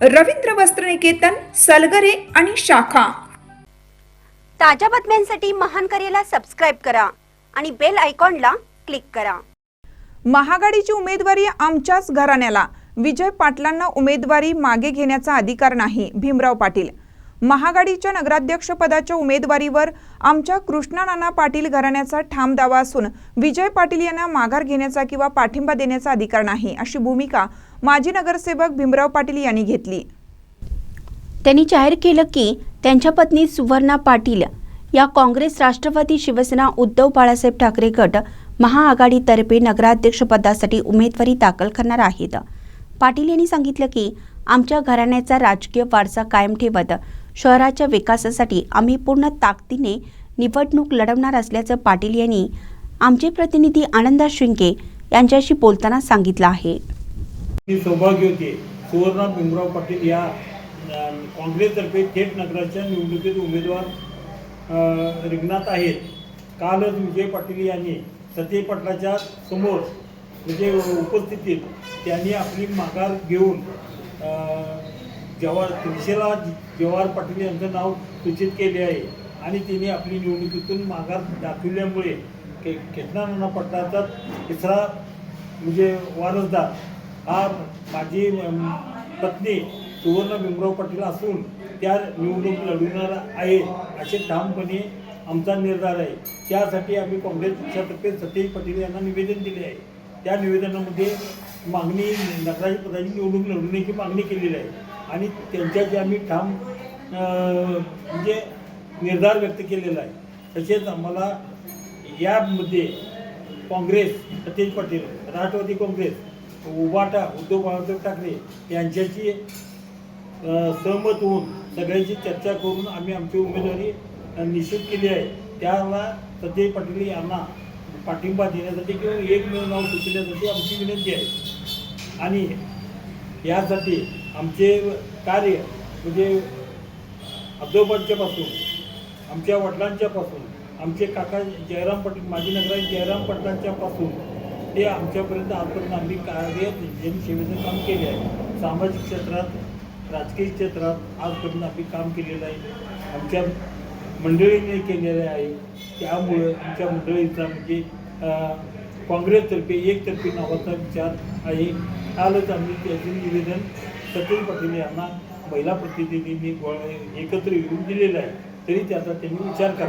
रवींद्र वस्त्रनिकेतन सलगरे आणि शाखा. ताज्या बातम्यांसाठी महान करेला सबस्क्राईब करा आणि बेल आयकॉनला क्लिक करा. महागाडीची उमेदवारी आमच्याच घराण्याला. विजय पाटलांना उमेदवारी मागे घेण्याचा अधिकार नाही भीमराव पाटील. महागाडीच्या नगराध्यक्षपदाच्या उमेदवारीवर आमच्या कृष्णा नाना पाटील घराण्याचा ठाम दावा असून विजय पाटील यांना माघार घेण्याचा किंवा पाठिंबा देण्याचा अधिकार नाही अशी भूमिका माजी नगरसेवक भीमराव पाटील यांनी घेतली. त्यांनी जाहीर केलं की त्यांच्या पत्नी सुवर्णा पाटील या काँग्रेस राष्ट्रवादी शिवसेना उद्धव बाळासाहेब ठाकरे गट महाआघाडीतर्फे नगराध्यक्षपदासाठी उमेदवारी दाखल करणार आहेत. पाटील यांनी सांगितलं की आमच्या घराण्याचा राजकीय वारसा कायम ठेवत शहराच्या विकासासाठी आम्ही पूर्ण ताकदीने निवडणूक लढवणार असल्याचं पाटील यांनी आमचे प्रतिनिधी आनंदा शिंके यांच्याशी बोलताना सांगितलं आहे. ही सौभाग्य होते. सुवर्णा भीमराव पाटील या काँग्रेसतर्फे थेट नगराच्या निवडणुकीत उमेदवार रिंगणात आहेत. कालच विजय पाटील यांनी सती पाटलाच्या समोर म्हणजे उपस्थितीत त्यांनी आपली माघार घेऊन जवाहर त्रिशेला जवाहर पाटील यांचं नाव सूचित केले आहे. आणि त्यांनी आपली निवडणुकीतून माघार दाखविल्यामुळे के नाना पाटलाचा तिसरा म्हणजे वारसदार हा माझी पत्नी सुवर्ण भीमराव पाटील असून त्या निवडणूक लढवणार आहे असे ठामपणे आमचा निर्धार आहे. त्यासाठी आम्ही काँग्रेस पक्षातर्फे सतीश पाटील यांना निवेदन दिले आहे. त्या निवेदनामध्ये मागणी नगराची पदाची निवडणूक लढवण्याची मागणी केलेली आहे. आणि त्यांच्याशी आम्ही ठाम म्हणजे निर्धार व्यक्त केलेला आहे. तसेच आम्हाला यामध्ये काँग्रेस सतीश पाटील राष्ट्रवादी काँग्रेस उभाटा उद्धव बाळासाहेब ठाकरे यांच्याशी सहमत होऊन सगळ्यांची चर्चा करून आम्ही आमची उमेदवारी निश्चित केली आहे. त्याला सतीश पाटील यांना पाठिंबा देण्यासाठी किंवा एकमेव नाव सुचवण्यासाठी आमची विनंती आहे. आणि यासाठी आमचे कार्य म्हणजे आजोबांच्यापासून आमच्या वडिलांच्यापासून आमचे काका जयराम पाटील माजी नगरात जयराम पाटलांच्यापासून ते आमच्यापर्यंत आजपर्यंत आम्ही कार्य जनसेवेचं काम केले आहे. सामाजिक क्षेत्रात राजकीय क्षेत्रात आजपर्यंत आम्ही काम केलेलं आहे. आमच्या मंडळीने केलेलं आहे. त्यामुळं आमच्या मंडळीचा म्हणजे काँग्रेसतर्फे एकतर्फे नावाचा विचार आहे. कालच आम्ही त्याचे निवेदन सतीश पाटील यांना महिला प्रतिनिधींनी गोळा एकत्र येऊन दिलेलं आहे. तरी त्याचा त्यांनी विचार करा